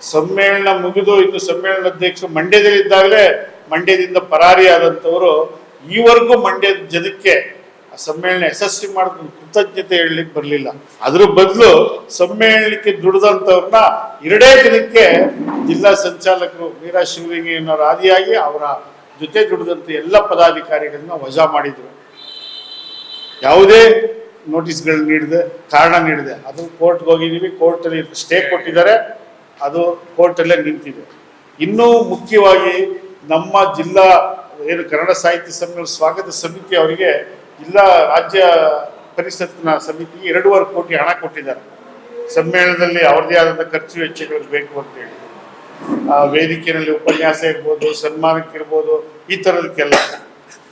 ಸಮ್ಮೇಳನ ಮುಗಿದು ಇನ್ನು ಸಮ್ಮೇಳನ ಅಧ್ಯಕ್ಷರು ಮಂಡ್ಯದಲ್ಲಿದ್ದಾಗಲೇ ಮಂಡ್ಯದಿಂದ ಪರಾರಿಯಾದಂಥವರು ಈವರೆಗೂ ಮಂಡ್ಯದ ಜನಕ್ಕೆ ಆ ಸಮ್ಮೇಳನ ಯಶಸ್ವಿ ಮಾಡೋದು ಕೃತಜ್ಞತೆ ಹೇಳಲಿಕ್ಕೆ ಬರಲಿಲ್ಲ. ಅದ್ರ ಬದಲು ಸಮ್ಮೇಳನಕ್ಕೆ ದುಡಿದಂಥವ್ರನ್ನ ಎರಡೇ ದಿನಕ್ಕೆ ಜಿಲ್ಲಾ ಸಂಚಾಲಕರು ವೀರಾ ಶಿವಲಿಂಗಯ್ಯನವರ ಆದಿಯಾಗಿ ಅವರ ಜೊತೆ ದುಡಿದಂಥ ಎಲ್ಲ ಪದಾಧಿಕಾರಿಗಳನ್ನ ವಜಾ ಮಾಡಿದರು. ಯಾವುದೇ ನೋಟಿಸ್ಗಳನ್ನ ನೀಡದೆ ಕಾರಣ ನೀಡಿದೆ. ಅದು ಕೋರ್ಟ್ಗೆ ಹೋಗಿದ್ದೀವಿ, ಕೋರ್ಟಲ್ಲಿ ಸ್ಟೇ ಕೊಟ್ಟಿದ್ದಾರೆ. ಅದು ಕೋರ್ಟಲ್ಲೇ ನಿಂತಿದೆ. ಇನ್ನೂ ಮುಖ್ಯವಾಗಿ ನಮ್ಮ ಜಿಲ್ಲಾ, ಏನು ಕನ್ನಡ ಸಾಹಿತ್ಯ ಸಮ್ಮೇಳನ ಸ್ವಾಗತ ಸಮಿತಿ ಅವರಿಗೆ ಜಿಲ್ಲಾ ರಾಜ್ಯ ಪರಿಷತ್ನ ಸಮಿತಿಗೆ ಎರಡೂವರೆ ಕೋಟಿ ಹಣ ಕೊಟ್ಟಿದ್ದಾರೆ. ಸಮ್ಮೇಳನದಲ್ಲಿ ಅವ್ರದ್ದೇ ಆದಂಥ ಖರ್ಚು ವೆಚ್ಚಗಳು ಬೇಕು ಅಂತೇಳಿ ವೇದಿಕೆಯಲ್ಲಿ ಉಪನ್ಯಾಸ ಇರ್ಬೋದು, ಸನ್ಮಾನಕ್ಕಿರ್ಬೋದು, ಈ ಥರದಕ್ಕೆಲ್ಲ.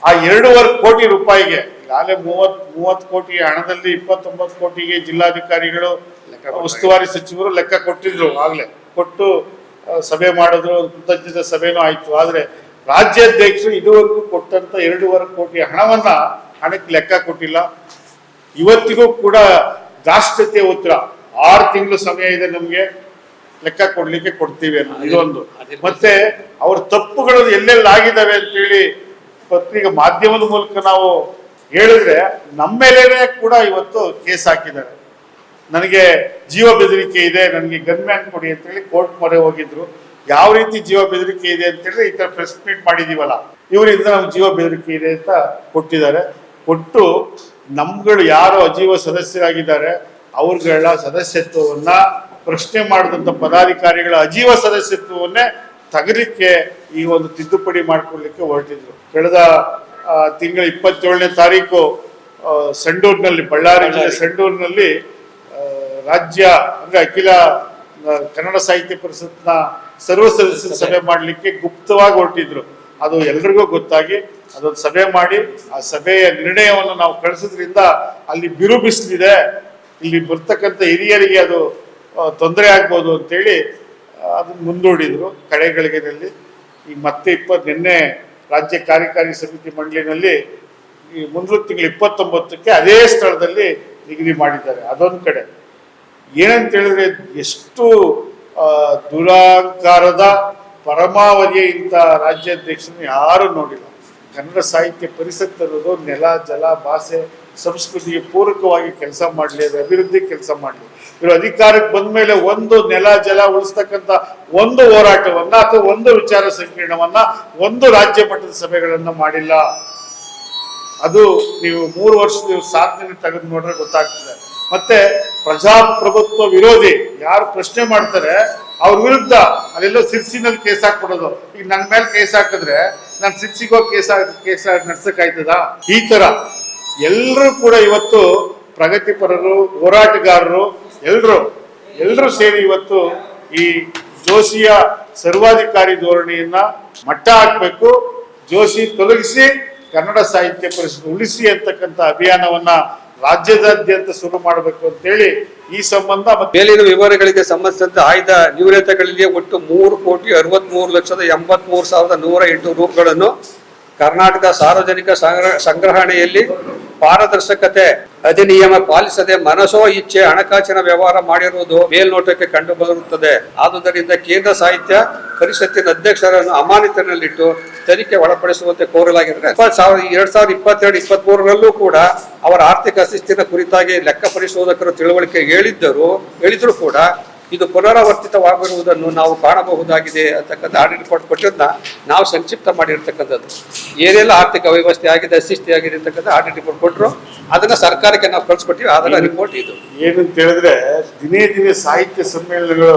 ಆ ಎರಡೂವರೆ ಕೋಟಿ ರೂಪಾಯಿಗೆ, ಈಗಾಗಲೇ ಮೂವತ್ತು ಮೂವತ್ತು ಕೋಟಿ ಹಣದಲ್ಲಿ ಇಪ್ಪತ್ತೊಂಬತ್ತು ಕೋಟಿಗೆ ಜಿಲ್ಲಾಧಿಕಾರಿಗಳು ಉಸ್ತುವಾರಿ ಸಚಿವರು ಲೆಕ್ಕ ಕೊಟ್ಟಿದ್ರು ಆಗ್ಲೇ. ಕೊಟ್ಟು ಸಭೆ ಮಾಡಿದ್ರು ಕೃತಜ್ಞತೆ ಸಭೆನೂ ಆಯ್ತು. ಆದ್ರೆ ರಾಜ್ಯಾಧ್ಯಕ್ಷರು ಇದುವರೆಗೂ ಕೊಟ್ಟಂತ ಎರಡೂವರೆ ಕೋಟಿ ಹಣವನ್ನ ಹಣಕ್ಕೆ ಲೆಕ್ಕ ಕೊಟ್ಟಿಲ್ಲ. ಇವತ್ತಿಗೂ ಕೂಡ ದಾಷ್ಟತೆ ಉತ್ತರ. ಆರು ತಿಂಗಳು ಸಮಯ ಇದೆ ನಮ್ಗೆ ಲೆಕ್ಕ ಕೊಡ್ಲಿಕ್ಕೆ ಕೊಡ್ತೀವಿ ಅನ್ನೋದು ಇದೊಂದು. ಮತ್ತೆ ಅವ್ರ ತಪ್ಪುಗಳು ಎಲ್ಲೆಲ್ಲಿ ಆಗಿದಾವೆ ಅಂತೇಳಿ ಪತ್ರಿಕೆ ಮಾಧ್ಯಮದ ಮೂಲಕ ನಾವು ಹೇಳಿದ್ರೆ ನಮ್ಮ ಮೇಲೇನೆ ಕೂಡ ಇವತ್ತು ಕೇಸ್ ಹಾಕಿದ್ದಾರೆ. ನನಗೆ ಜೀವ ಬೆದರಿಕೆ ಇದೆ ನನಗೆ ಗನ್ಮ್ಯಾನ್ ಕೊಡಿ ಅಂತೇಳಿ ಕೋರ್ಟ್ ಮೊರೆ ಹೋಗಿದ್ರು. ಯಾವ ರೀತಿ ಜೀವ ಬೆದರಿಕೆ ಇದೆ ಅಂತೇಳಿ ಈ ತರ ಪ್ರೆಸ್ ಮೀಟ್ ಮಾಡಿದೀವಲ್ಲ. ಇವರಿಂದ ನಮ್ಗೆ ಜೀವ ಬೆದರಿಕೆ ಇದೆ ಅಂತ ಕೊಟ್ಟಿದ್ದಾರೆ. ಕೊಟ್ಟು ನಮ್ಗಳು ಯಾರು ಅಜೀವ ಸದಸ್ಯರಾಗಿದ್ದಾರೆ ಅವ್ರಗಳ ಸದಸ್ಯತ್ವವನ್ನ ಪ್ರಶ್ನೆ ಮಾಡಿದಂಥ ಪದಾಧಿಕಾರಿಗಳ ಅಜೀವ ಸದಸ್ಯತ್ವವನ್ನೇ ತಗಲಿಕ್ಕೆ ಈ ಒಂದು ತಿದ್ದುಪಡಿ ಮಾಡ್ಕೊಳ್ಲಿಕ್ಕೆ ಹೊರಟಿದ್ರು. ಕಳೆದ ತಿಂಗಳ ಇಪ್ಪತ್ತೇಳನೇ ತಾರೀಕು ಸಂಡೂರ್ನಲ್ಲಿ ಬಳ್ಳಾರಿ. ಜಿಲ್ಲೆ ಸಂಡೂರಿನಲ್ಲಿ ರಾಜ್ಯ, ಅಂದ್ರೆ ಅಖಿಲ ಕನ್ನಡ ಸಾಹಿತ್ಯ ಪರಿಷತ್ನ ಸರ್ವ ಸದಸ್ಯರ ಸಭೆ ಮಾಡಲಿಕ್ಕೆ ಗುಪ್ತವಾಗಿ ಹೊರಟಿದ್ರು. ಅದು ಎಲ್ರಿಗೂ ಗೊತ್ತಾಗಿ ಅದೊಂದು ಸಭೆ ಮಾಡಿ, ಆ ಸಭೆಯ ನಿರ್ಣಯವನ್ನು ನಾವು ಕಳಿಸೋದ್ರಿಂದ ಅಲ್ಲಿ ಬಿರು ಬಿಸಿಲಿದೆ. ಇಲ್ಲಿ ಬರ್ತಕ್ಕಂಥ ಹಿರಿಯರಿಗೆ ಅದು ತೊಂದರೆ ಆಗ್ಬೋದು ಅಂತೇಳಿ ಅದನ್ನು ಮುಂದೂಡಿದ್ರು ಕಡೆಗಳಿಗೆನಲ್ಲಿ ಈ ಮತ್ತೆ ಇಪ್ಪತ್ತು ನಿನ್ನೆ ರಾಜ್ಯ ಕಾರ್ಯಕಾರಿ ಸಮಿತಿ ಮಂಡಳಿನಲ್ಲಿ ಈ ಮುಂದಿನ ತಿಂಗಳು ಇಪ್ಪತ್ತೊಂಬತ್ತಕ್ಕೆ ಅದೇ ಸ್ಥಳದಲ್ಲಿ ನಿಗದಿ ಮಾಡಿದ್ದಾರೆ. ಅದೊಂದು ಕಡೆ. ಏನಂತ ಹೇಳಿದ್ರೆ ಎಷ್ಟು ದುರಾಕಾರದ ಪರಮಾವಧಿಯ ಇಂಥ ರಾಜ್ಯಾಧ್ಯಕ್ಷನ ಯಾರು ನೋಡಿಲ್ಲ. ಕನ್ನಡ ಸಾಹಿತ್ಯ ಪರಿಷತ್ ನೆಲ, ಜಲ, ಭಾಷೆ, ಸಂಸ್ಕೃತಿಗೆ ಪೂರಕವಾಗಿ ಕೆಲಸ ಮಾಡಲಿ, ಅದು ಅಭಿವೃದ್ಧಿ ಕೆಲಸ ಮಾಡಲಿ. ಇವರು ಅಧಿಕಾರಕ್ಕೆ ಬಂದ ಮೇಲೆ ಒಂದು ನೆಲ, ಜಲ ಉಳಿಸ್ತಕ್ಕಂಥ ಒಂದು ಹೋರಾಟವನ್ನ ಅಥವಾ ಒಂದು ವಿಚಾರ ಸಂಕಿರಣವನ್ನ ಒಂದು ರಾಜ್ಯ ಮಟ್ಟದ ಸಭೆಗಳನ್ನ ಮಾಡಿಲ್ಲ. ಅದು ನೀವು ಮೂರು ವರ್ಷದ ಸಾಧನೆ ತೆಗೆದು ನೋಡ್ರೆ ಗೊತ್ತಾಗ್ತದೆ. ಮತ್ತೆ ಪ್ರಜಾಪ್ರಭುತ್ವ ವಿರೋಧಿ ಯಾರು ಪ್ರಶ್ನೆ ಮಾಡ್ತಾರೆ, ಅವ್ರ ವಿರುದ್ಧ ಅಲ್ಲೆಲ್ಲೋ ಸಿರ್ಸಿನಲ್ಲಿ ಕೇಸ್ ಹಾಕ್ಬಿಡೋದು. ಈಗ ನನ್ನ ಮೇಲೆ ಕೇಸ್ ಹಾಕಿದ್ರೆ ನಾನು ಸಿರ್ಸಿಗೋ ಕೇಸ್ ಕೇಸ್ ನಡ್ಸಕ್ಕಾಯ್ತದ? ಈ ತರ. ಎಲ್ಲರೂ ಕೂಡ ಇವತ್ತು ಪ್ರಗತಿಪರರು, ಹೋರಾಟಗಾರರು ಎಲ್ಲರೂ ಎಲ್ಲರೂ ಸೇರಿ ಇವತ್ತು ಈ ಜೋಶಿಯ ಸರ್ವಾಧಿಕಾರಿ ಧೋರಣೆಯನ್ನ ಮಟ್ಟ ಹಾಕ್ಬೇಕು, ಜೋಶಿ ತೊಲಗಿಸಿ ಕನ್ನಡ ಸಾಹಿತ್ಯ ಪರಿಷತ್ ಉಳಿಸಿ ಅಂತಕ್ಕಂಥ ಅಭಿಯಾನವನ್ನ ರಾಜ್ಯದಾದ್ಯಂತ ಶುರು ಮಾಡಬೇಕು ಅಂತೇಳಿ ಈ ಸಂಬಂಧ ಮೇಲಿನ ವಿವರಗಳಿಗೆ ಸಂಬಂಧಿಸಿದಂತೆ ಆಯ್ದ ನ್ಯೂನತೆಗಳಿಗೆ ಒಟ್ಟು ಮೂರು ಕೋಟಿ ಅರವತ್ಮೂರು ಲಕ್ಷದ ಎಂಬತ್ಮೂರು ಸಾವಿರದ ನೂರ ಎಂಟು ರೂಪಾಯಿಗಳನ್ನು ಕರ್ನಾಟಕ ಸಾರ್ವಜನಿಕ ಸಂಗ್ರಹ ಸಂಗ್ರಹಣೆಯಲ್ಲಿ ಪಾರದರ್ಶಕತೆ, ಅಧಿನಿಯಮ ಪಾಲಿಸದೆ ಮನಸೋ ಇಚ್ಛೆ ಹಣಕಾಸಿನ ವ್ಯವಹಾರ ಮಾಡಿರುವುದು ಮೇಲ್ನೋಟಕ್ಕೆ ಕಂಡು ಬರುತ್ತದೆ ಆದುದರಿಂದ ಕೇಂದ್ರ ಸಾಹಿತ್ಯ ಪರಿಷತ್ತಿನ ಅಧ್ಯಕ್ಷರನ್ನು ಅಮಾನತಿನಲ್ಲಿಟ್ಟು ತನಿಖೆ ಒಳಪಡಿಸುವಂತೆ ಕೋರಲಾಗಿದೆ ಸಾವಿರದ ಎರಡ್ ಸಾವಿರದ ಇಪ್ಪತ್ತೆರಡು ಇಪ್ಪತ್ತ್ ಮೂರರಲ್ಲೂ ಕೂಡ ಅವರ ಆರ್ಥಿಕ ಅಶಿಸ್ತಿನ ಕುರಿತಾಗಿ ಲೆಕ್ಕ ಪರಿಶೋಧಕರು ತಿಳುವಳಿಕೆ ಹೇಳಿದ್ದರು, ಹೇಳಿದ್ರು ಕೂಡ ಇದು ಪುನರಾವರ್ತಿತವಾಗಿರುವುದನ್ನು ನಾವು ಕಾಣಬಹುದಾಗಿದೆ ಅಂತಕ್ಕಂಥ ಆಡಿಟ್ ರಿಪೋರ್ಟ್ ಕೊಟ್ಟಿದ್ದನ್ನ ನಾವು ಸಂಕ್ಷಿಪ್ತ ಮಾಡಿರ್ತಕ್ಕಂಥದ್ದು. ಏನೆಲ್ಲ ಆರ್ಥಿಕ ವ್ಯವಸ್ಥೆ ಆಗಿದೆ ಅಶಿಸ್ತಿಯಾಗಿದೆ ಅಂತಕ್ಕಂಥ ಆಡಿಟ್ ರಿಪೋರ್ಟ್ ಕೊಟ್ಟರು ಅದನ್ನು ಸರ್ಕಾರಕ್ಕೆ ನಾವು ಕಳಿಸ್ಕೊಟ್ಟಿವಿ ಅದರ ರಿಪೋರ್ಟ್ ಇದು. ಏನಂತ ಹೇಳಿದ್ರೆ ದಿನೇ ದಿನೇ ಸಾಹಿತ್ಯ ಸಮ್ಮೇಳನಗಳು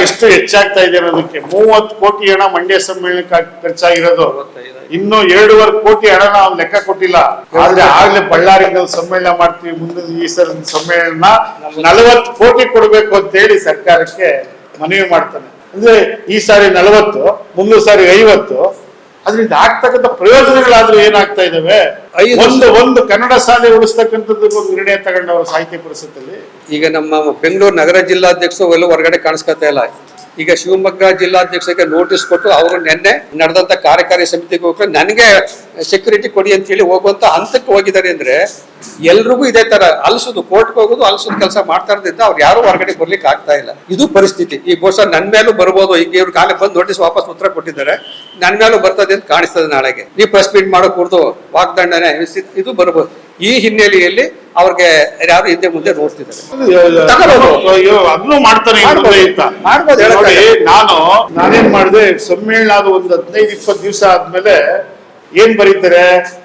ಎಷ್ಟು ಹೆಚ್ಚಾಗ್ತಾ ಇದೆ ಅನ್ನೋದಕ್ಕೆ ಮೂವತ್ತು ಕೋಟಿ ಹಣ ಮಂಡ್ಯ ಸಮ್ಮೇಳನಕ್ಕೆ ಖರ್ಚಾಗಿರೋದು ಇನ್ನು ಎರಡೂವರೆ ಕೋಟಿ ಹಣ ನಾವು ಲೆಕ್ಕ ಕೊಟ್ಟಿಲ್ಲ. ಆದ್ರೆ ಆಗ್ಲೇ ಬಳ್ಳಾರಿನಲ್ಲಿ ಸಮ್ಮೇಳನ ಮಾಡ್ತೀವಿ ಮುಂದಿನ ಈ ಸಲ ಸಮ್ಮೇಳನ. ನಲವತ್ತು ಕೋಟಿ ಕೊಡಬೇಕು ಅಂತ ಹೇಳಿ ಸರ್ಕಾರಕ್ಕೆ ಮನವಿ ಮಾಡ್ತಾನೆ. ಅಂದ್ರೆ ಈ ಸಾರಿ ನಲವತ್ತು ಮುಂದಿನ ಸಾರಿ ಐವತ್ತು. ಅದರಿಂದ ಆಗ್ತಕ್ಕಂಥ ಪ್ರಯೋಜನಗಳಾದ್ರೂ ಏನಾಗ್ತಾ ಇದಾವೆ? ಒಂದು ಒಂದು ಕನ್ನಡ ಶಾಲೆ ಉಳಿಸ್ತಕ್ಕಂಥದ್ದು ಒಂದು ನಿರ್ಣಯ ತಗೊಂಡವರು ಸಾಹಿತ್ಯ ಪರಿಷತ್ತಲ್ಲಿ. ಈಗ ನಮ್ಮ ಬೆಂಗಳೂರು ನಗರ ಜಿಲ್ಲಾಧ್ಯಕ್ಷರು ಎಲ್ಲ ಹೊರಗಡೆ ಕಾಣಿಸ್ಕೊತಾ ಇಲ್ಲ. ಈಗ ಶಿವಮೊಗ್ಗ ಜಿಲ್ಲಾಧ್ಯಕ್ಷರಿಗೆ ನೋಟಿಸ್ ಕೊಟ್ಟು ಅವರು ನಿನ್ನೆ ನಡೆದಂತ ಕಾರ್ಯಕಾರಿ ಸಮಿತಿಗೆ ಹೋಗಿ ನನಗೆ ಸೆಕ್ಯೂರಿಟಿ ಕೊಡಿ ಅಂತ ಹೇಳಿ ಹೋಗುವಂತ ಹಂತಕ್ಕೆ ಹೋಗಿದ್ದಾರೆ ಅಂದ್ರೆ ಎಲ್ರಿಗೂ ಇದೇ ತರ ಅಲ್ಸುದು ಕೋರ್ಟ್ಗೆ ಹೋಗೋದು, ಅಲ್ಸುದ್ ಕೆಲಸ ಮಾಡ್ತಾ ಇರೋದ್ರಿಂದ ಅವ್ರು ಯಾರು ಹೊರಗಡೆ ಬರ್ಲಿಕ್ಕೆ ಆಗ್ತಾ ಇಲ್ಲ. ಇದು ಪರಿಸ್ಥಿತಿ. ಈ ಬಹುಶಃ ನನ್ ಮೇಲೂ ಬರ್ಬೋದು ಈಗ ಇವ್ರು ಕಾಲಕ್ಕೆ ಬಂದು ನೋಟಿಸ್ ವಾಪಸ್ ಉತ್ತರ ಕೊಟ್ಟಿದ್ದಾರೆ. ನನ್ ಮೇಲೂ ಬರ್ತದೆ ಅಂತ ಕಾಣಿಸ್ತದೆ ನಾಳೆಗೆ. ನೀವು ಪ್ರೆಸ್ ಮೀಟ್ ಮಾಡೋ ಕುಡ್ದು ವಾಗ್ದಂಡನೆ, ಇದು ಬರ್ಬೋದು. ಈ ಹಿನ್ನೆಲೆಯಲ್ಲಿ ಅವ್ರಿಗೆ ಯಾರು ಹಿಂದೆ ಮುಂದೆ ನೋಡ್ತಿದ್ದಾರೆ. ನಾನು ನಾನೇನ್ ಮಾಡಿದೆ ಸಮ್ಮೇಳನ ಆದ ಒಂದು ಹದಿನೈದು ಇಪ್ಪತ್ತು ದಿವಸ ಆದ್ಮೇಲೆ ಏನ್ ಬರೀತಾರೆ?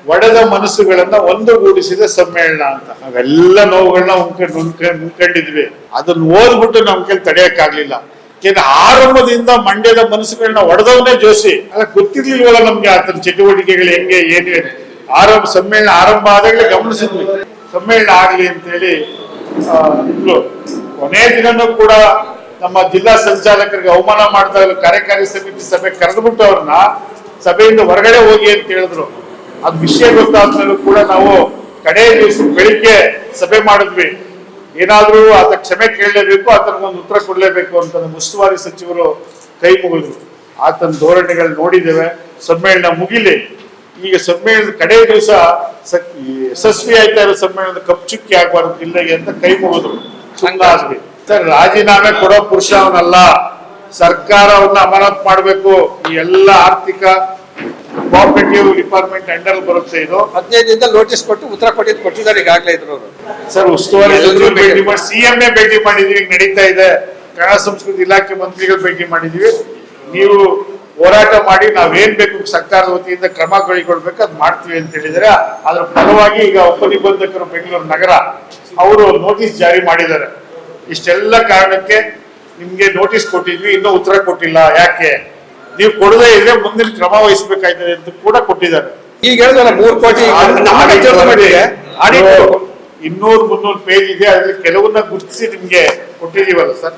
ಒಡೆದ ಮನಸ್ಸುಗಳನ್ನ ಒಂದುಗೂಡಿಸಿದ ಸಮ್ಮೇಳನ ಅಂತ. ನಾವೆಲ್ಲ ನೋವುಗಳನ್ನ ಉಂಕ ಉಂಕ- ಉಂಕೊಂಡಿದ್ವಿ ಅದನ್ನ ಓದ್ಬಿಟ್ಟು ನಮ್ ಕೈ ತಡೆಯಕ್ಕಾಗ್ಲಿಲ್ಲ. ಯಾಕೆಂದ್ರೆ ಆರಂಭದಿಂದ ಮಂಡ್ಯದ ಮನಸ್ಸುಗಳನ್ನ ಒಡೆದವನೇ ಜೋಸಿ ಅಲ್ಲ ಗೊತ್ತಿರ್ಲಿಲ್ವಲ್ಲ ನಮ್ಗೆ ಆತನ ಚಟುವಟಿಕೆಗಳು ಹೆಂಗೆ ಏನು ಏನು. ಆರಂಭ ಸಮ್ಮೇಳನ ಆರಂಭ ಆದಾಗಲೇ ಗಮನಿಸಿದ್ವಿ. ಸಮ್ಮೇಳನ ಆಗಲಿ ಅಂತ ಹೇಳಿ ಕೊನೆಯ ದಿನನೂ ಕೂಡ ನಮ್ಮ ಜಿಲ್ಲಾ ಸಂಚಾಲಕರಿಗೆ ಅವಮಾನ ಮಾಡ್ತಾ ಇದ್ರು ಕಾರ್ಯಕಾರಿ ಸಮಿತಿ ಸಭೆ ಕರೆದುಬಿಟ್ಟು ಅವ್ರನ್ನ ಸಭೆಯಿಂದ ಹೊರಗಡೆ ಹೋಗಿ ಅಂತ ಹೇಳಿದ್ರು. ಅದ್ ವಿಷಯ ಗೊತ್ತಾದ್ಮೇಲೂ ಕೂಡ ನಾವು ಕಡೆ ದಿವಸ ಬೆಳಿಗ್ಗೆ ಸಭೆ ಮಾಡಿದ್ವಿ. ಏನಾದ್ರೂ ಆತ ಕ್ಷಮೆ ಕೇಳಲೇಬೇಕು ಆತನಿಗೊಂದು ಉತ್ತರ ಕೊಡಲೇಬೇಕು ಅಂತ ಉಸ್ತುವಾರಿ ಸಚಿವರು ಕೈ ಮುಗಿದ್ರು. ಆತನ ಧೋರಣೆಗಳು ನೋಡಿದ್ದೇವೆ. ಸಮ್ಮೇಳನ ಮುಗಿಲಿ. ಈಗ ಸಮ್ಮೇಳನದ ಕಡೆ ದಿವಸ ಯಶಸ್ವಿ ಆಯ್ತಾ ಇರೋ ಸಮ್ಮೇಳನದ ಕಪ್ಚುಕ್ಕಿ ಆಗ್ಬಾರ್ದು ಇಲ್ಲಗೆ ಅಂತ ಕೈ ಮುಗಿದ್ರು. ಸರ್ ರಾಜೀನಾಮೆ ಕೊಡೋ ಪುರುಷ ಅವನಲ್ಲ. ಸರ್ಕಾರವನ್ನ ಅಮಾನತ್ ಮಾಡಬೇಕು. ಈ ಎಲ್ಲ ಆರ್ಥಿಕ ಕೋಆಪರೇಟಿವ್ ಡಿಪಾರ್ಟ್ಮೆಂಟ್ ಅಂಡರ್ ಬರುತ್ತೆ ಇದು. ಹದಿನೈದು ನೋಟಿಸ್ ಕೊಟ್ಟು ಉತ್ತರ ಕೊಟ್ಟಿದ್ದು ಕೊಟ್ಟಿದ್ದಾರೆ ಈಗಾಗಲೇ ಇದ್ರು ಸರ್ ಉಸ್ತುವಾರಿ ಭೇಟಿ ಮಾಡಿ ಸಿಎಂ ಭೇಟಿ ಮಾಡಿದೀವಿ ಈಗ ನಡೀತಾ ಇದೆ. ಕನ್ನಡ ಸಂಸ್ಕೃತಿ ಇಲಾಖೆ ಮಂತ್ರಿಗಳು ಭೇಟಿ ಮಾಡಿದೀವಿ. ನೀವು ಹೋರಾಟ ಮಾಡಿ ನಾವೇನ್ ಬೇಕು ಸರ್ಕಾರದ ವತಿಯಿಂದ ಕ್ರಮ ಕೈಗೊಳ್ಬೇಕು ಅದ್ ಮಾಡ್ತೀವಿ ಅಂತ ಹೇಳಿದರೆ ಅದ್ರ ಫಲವಾಗಿ ಈಗ ಉಪನಿಬಂಧಕರು ಬೆಂಗಳೂರು ನಗರ ಅವರು ನೋಟಿಸ್ ಜಾರಿ ಮಾಡಿದ್ದಾರೆ. ಇಷ್ಟೆಲ್ಲ ಕಾರಣಕ್ಕೆ ನಿಮ್ಗೆ ನೋಟಿಸ್ ಕೊಟ್ಟಿದ್ವಿ ಇನ್ನೂ ಉತ್ತರ ಕೊಟ್ಟಿಲ್ಲ ಯಾಕೆ? ನೀವು ಕೊಡದೇ ಇದ್ರೆ ಮುಂದಿನ ಕ್ರಮ ವಹಿಸ್ಬೇಕಾಯ್ತದೆ ಅಂತ ಕೂಡ ಕೊಟ್ಟಿದ್ದಾರೆ. ಈಗ ಹೇಳಿದ್ರೆ ಮೂರು ಕೋಟಿ ಇನ್ನೂರು ಮುನ್ನೂರು ಪೇಜ್ ಇದೆ ಅದ್ರಲ್ಲಿ ಕೆಲವನ್ನ ಗುರುತಿಸಿ ನಿಮ್ಗೆ ಕೊಟ್ಟಿದೀವಲ್ಲ ಸರ್?